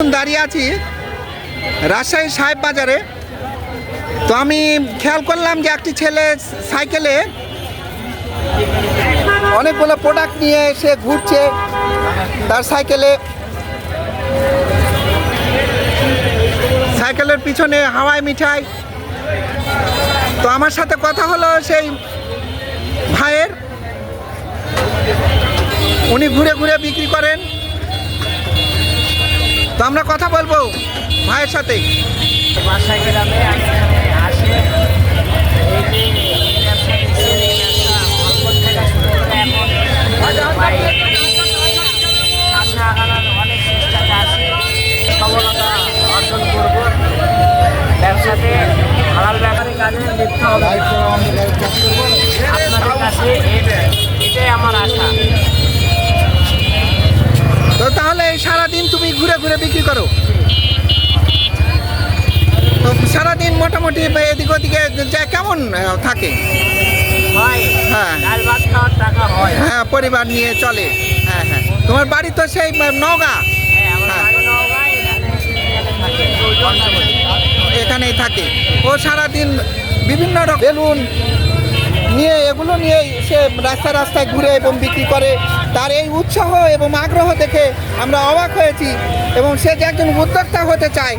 দাঁড়িয়ে আছি রাজশাহী সাহেব বাজারে। তো আমি খেয়াল করলাম যে একটি ছেলে সাইকেলে অনেকগুলো প্রোডাক্ট নিয়ে এসে ঘুরছে তার সাইকেলে। সাইকেলের পিছনে হাওয়াই মিঠাই। তো আমার সাথে কথা হলো সেই ভাইয়ের। উনি ঘুরে ঘুরে বিক্রি করেন। তো আমরা কথা বলব ভাইয়ের সাথে। বাসায় গ্রামে আসে। ব্যবসাতে হালাল ব্যাপারে কাজে লিপ্ত হবে আপনাদের কাছে এটাই আমার আশা। ঘুরে বিক্রি করো। তো সারাদিন মোটামুটি এদিক ওদিকে কেমন থাকে? হ্যাঁ। হয়। পরিবার নিয়ে চলে। হ্যাঁ হ্যাঁ। তোমার বাড়ি তো সেই নওগাঁ? হ্যাঁ হ্যাঁ। এখানেই থাকে। ও সারাদিন বিভিন্ন রকম বেলুন নিয়ে, এগুলো নিয়ে সে রাস্তা রাস্তায় ঘুরে এবং বিক্রি করে। তার এই উৎসাহ এবং আগ্রহ দেখে আমরা অবাক হয়েছি এবং সে যে একজন উদ্যোক্তা হতে চায়